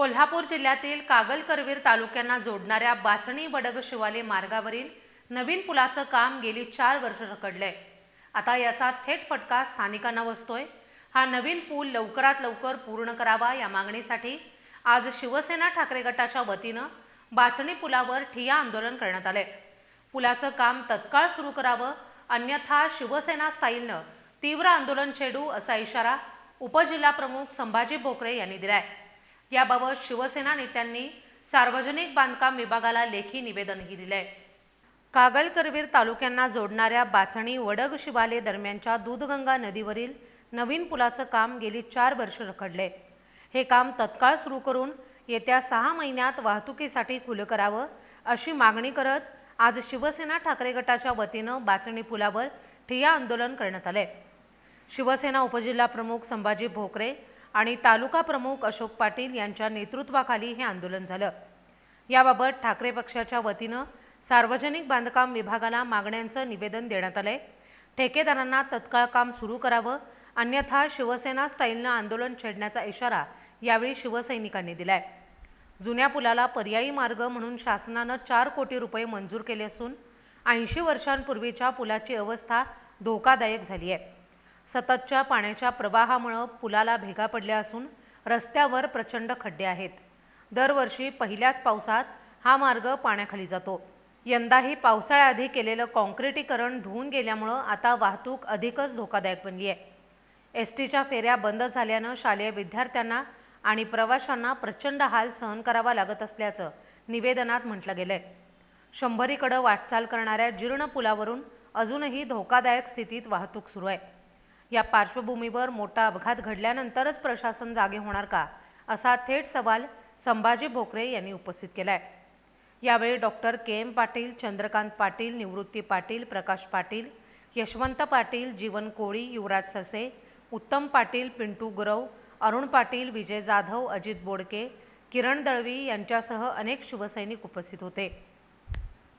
कोल्हापूर जिल्ह्यातील कागल करवीर तालुक्यांना जोडणाऱ्या बाचणी बडग शिवाले मार्गावरील नवीन पुलाचं काम गेली चार वर्ष रखडलंय. आता याचा थेट फटका स्थानिकांना बसतोय. हा नवीन पूल लवकरात लवकर पूर्ण करावा या मागणीसाठी आज शिवसेना ठाकरे गटाच्या वतीनं बाचणी पुलावर ठिया आंदोलन करण्यात आलंय. पुलाचं काम तत्काळ सुरू करावं अन्यथा शिवसेना स्टाईलनं तीव्र आंदोलन छेडू असा इशारा उपजिल्हाप्रमुख संभाजी भोकरे यांनी दिलाय. याबाबत शिवसेना नेत्यांनी सार्वजनिक बांधकाम विभागाला लेखी निवेदनही दिलंय. कागल करवीर तालुक्यांना जोडणाऱ्या बाचणी वडग शिवाले दरम्यानच्या दूधगंगा नदीवरील नवीन पुलाचं काम गेली चार वर्ष रखडले. हे काम तत्काळ सुरू करून येत्या सहा महिन्यात वाहतुकीसाठी खुलं करावं अशी मागणी करत आज शिवसेना ठाकरे गटाच्या वतीनं बाचणी पुलावर ठिय्या आंदोलन करण्यात आलंय. शिवसेना उपजिल्हाप्रमुख संभाजी भोकरे आणि तालुका प्रमुख अशोक पाटील यांच्या नेतृत्वाखाली हे आंदोलन झालं. याबाबत ठाकरे पक्षाच्या वतीनं सार्वजनिक बांधकाम विभागाला मागण्यांचं निवेदन देण्यात आलंय. ठेकेदारांना तत्काळ काम सुरू करावं अन्यथा शिवसेना स्टाईलनं आंदोलन छेडण्याचा इशारा यावेळी शिवसैनिकांनी दिलाय. जुन्या पुलाला पर्यायी मार्ग म्हणून शासनानं चार कोटी रुपये मंजूर केले असून ऐंशी वर्षांपूर्वीच्या पुलाची अवस्था धोकादायक झाली आहे सततच्या पाण्याच्या प्रवाहामुळं पुलाला भेगा पडल्या असून रस्त्यावर प्रचंड खड्डे आहेत. दरवर्षी पहिल्याच पावसात हा मार्ग पाण्याखाली जातो. यंदाही पावसाळ्याआधी केलेलं कॉन्क्रिटीकरण धुवून गेल्यामुळं आता वाहतूक अधिकच धोकादायक बनली आहे. एस टीच्या फेऱ्या बंद झाल्यानं शालेय विद्यार्थ्यांना आणि प्रवाशांना प्रचंड हाल सहन करावा लागत असल्याचं निवेदनात म्हटलं गेलं आहे शंभरीकडं वाटचाल करणाऱ्या जीर्ण पुलावरून अजूनही धोकादायक स्थितीत वाहतूक सुरू आहे. या पार्श्वभूमीवर मोठा अपघात घडल्यानंतरच प्रशासन जागे होणार का? असा थेट सवाल संभाजी भोकरे यांनी उपस्थित केला आहे यावेळी doctor K. M. Patil Chandrakant Patil Nivrutti Patil Prakash Patil Yashwant Patil Jeevan Koli Yuvraj Sase Uttam Patil Pintu Gurav Arun Patil Vijay Jadhav Ajit बोडके किरण दळवी यांच्यासह अनेक शिवसैनिक उपस्थित होते.